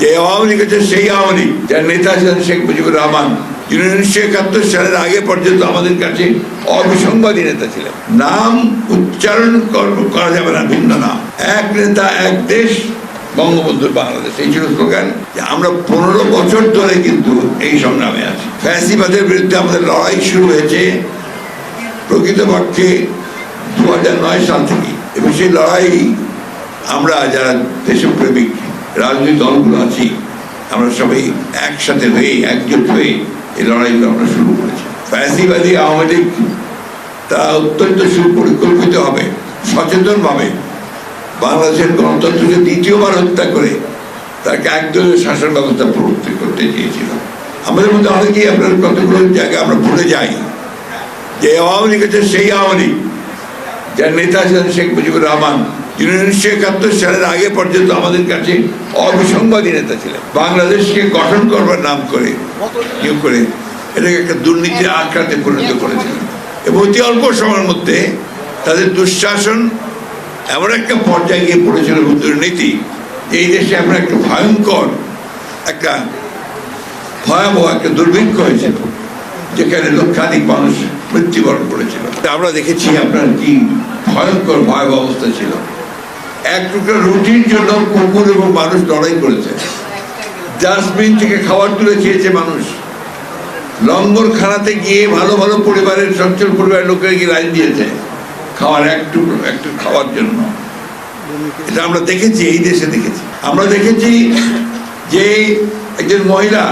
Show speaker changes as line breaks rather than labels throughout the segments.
যে আওয়ামী লীগ সেই আওয়ামী লীগ। যার নেতা ছিলেন শেখ মুজিবুর রহমান। যিনি উনিশশো একাত্তর সালের আগে পর্যন্ত আমাদের কাছে অবিসংবাদী নেতা ছিলেন। নাম উচ্চারণ কর- যাবে না, ভিন্ন নাম। এক নেতা, এক দেশ, বঙ্গবন্ধুর বাংলাদেশ। এই ছিল স্লোগান। যে আমরা পনেরো বছর ধরে কিন্তু এই সংগ্রামে আছি। ফ্যাসিবাদের বিরুদ্ধে আমাদের লড়াই শুরু হয়েছে প্রকৃতপক্ষে দু হাজার নয় সাল থেকে। এবং সেই লড়াই আমরা যারা দেশপ্রেমিক রাজনৈতিক দলগুলো আছি, আমরা সবাই একসাথে হয়ে, একজোট হয়ে এই লড়াইগুলো আমরা শুরু করেছি। ফ্যাসিবাদী আওয়ামী লীগ তা অত্যন্ত সুপরিকল্পিত হবে সচেতনভাবে বাংলাদেশের গণতন্ত্রকে দ্বিতীয়বার হত্যা করে, তাকে একদলীয় শাসন ব্যবস্থা প্রবর্তন করতে চেয়েছিল। আমাদের মধ্যে অনেকেই আপনার কতগুলো জায়গায় আমরা ভুলে যাই। যে আওয়ামী লীগ হচ্ছে সেই আওয়ামী লীগ, যার নেতা ছিলেন শেখ মুজিবুর রহমান। উনিশশো একাত্তর সালের আগে পর্যন্ত আমাদের কাছে অবিসংবাদী নেতা ছিলেন। বাংলাদেশকে গঠন করবার নাম করে ইয়ে করে এটাকে একটা দুর্নীতির আখ্যাতে পরিণত করেছিলেন। এবং অতি অল্প সময়ের মধ্যে তাদের দুঃশাসন এমন একটা পর্যায়ে গিয়ে পড়েছিল দুর্নীতি, এই দেশে এমন একটা ভয়ঙ্কর, একটা ভয়াবহ, একটা দুর্ভিক্ষ হয়েছিল, যেখানে লক্ষাধিক মানুষ মৃত্যুবরণ করেছিল। আমরা দেখেছি আপনার কি ভয়ঙ্কর, ভয়াবহ অবস্থা ছিল। এক টুকরো রুটির জন্য কুকুর এবং মানুষ লড়াই করেছে। ডাস্টবিন থেকে খাবার তুলে খেয়েছে মানুষ। লঙ্গর খানাতে গিয়ে ভালো ভালো পরিবারের সচ্ছল পরিবারের লোকেরা গিয়ে লাইন দিয়েছে। খাওয়ার একটু একটু খাওয়ার জন্য। এটা আমরা দেখেছি এই দেশে দেখেছি। আমরা দেখেছি যে একজন মহিলা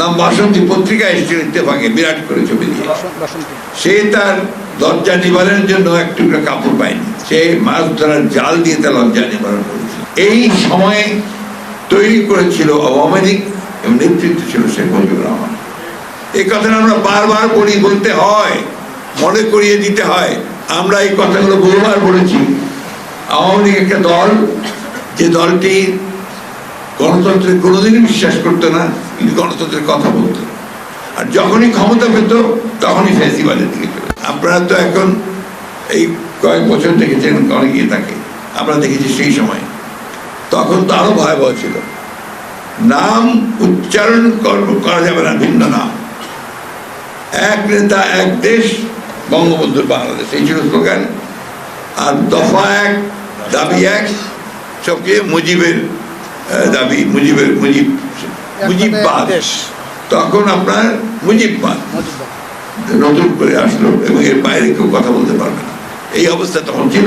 নাম বাসন্তী পত্রিকা এসেছিল ইত্তেফাকে বিরাট করে ছবি দিয়ে। সে তার দরজা নিবারণের জন্য এক টুকরা কাপড় পায়নি। সে মাছ ধরার জাল দিয়ে তার লজ্জা নিবারণ করেছিল এই সময়ে তৈরি করেছিল আওয়ামী লীগ এবং নেতৃত্ব ছিল শেখ মুজিবুর রহমান। এই কথাটা আমরা বারবার বলি, বলতে হয়, মনে করিয়ে দিতে হয়। আমরা এই কথাগুলো বহুবার বলেছি। আওয়ামী লীগ একটা দল, যে দলটি গণতন্ত্রে কোনোদিনই বিশ্বাস করতো না, কিন্তু গণতন্ত্রের কথা বলতো। আর যখনই ক্ষমতা পেত, তখনই ফ্যাসিবাদের দিকে আপনারা তো এখন এই কয়েক বছর থেকে দেখেছেন অনেকেই থাকে। আমরা দেখেছি সেই সময়। তখন তো আরও ভয়াবহ ছিল। নাম উচ্চারণ কর- যাবে না ভিন্ন নাম। এক নেতা এক দেশ বঙ্গবন্ধুর বাংলাদেশ। এই ছিল স্লোগান। আর দফা এক দাবি এক সবকে মুজিবের দাবি মুজিবের মুজিব মুজিববাদ। তখন আপনার মুজিববাদ। নতুন করে আসলো এবং এর বাইরে কেউ কথা বলতে পারবে না। এই অবস্থা তখন ছিল।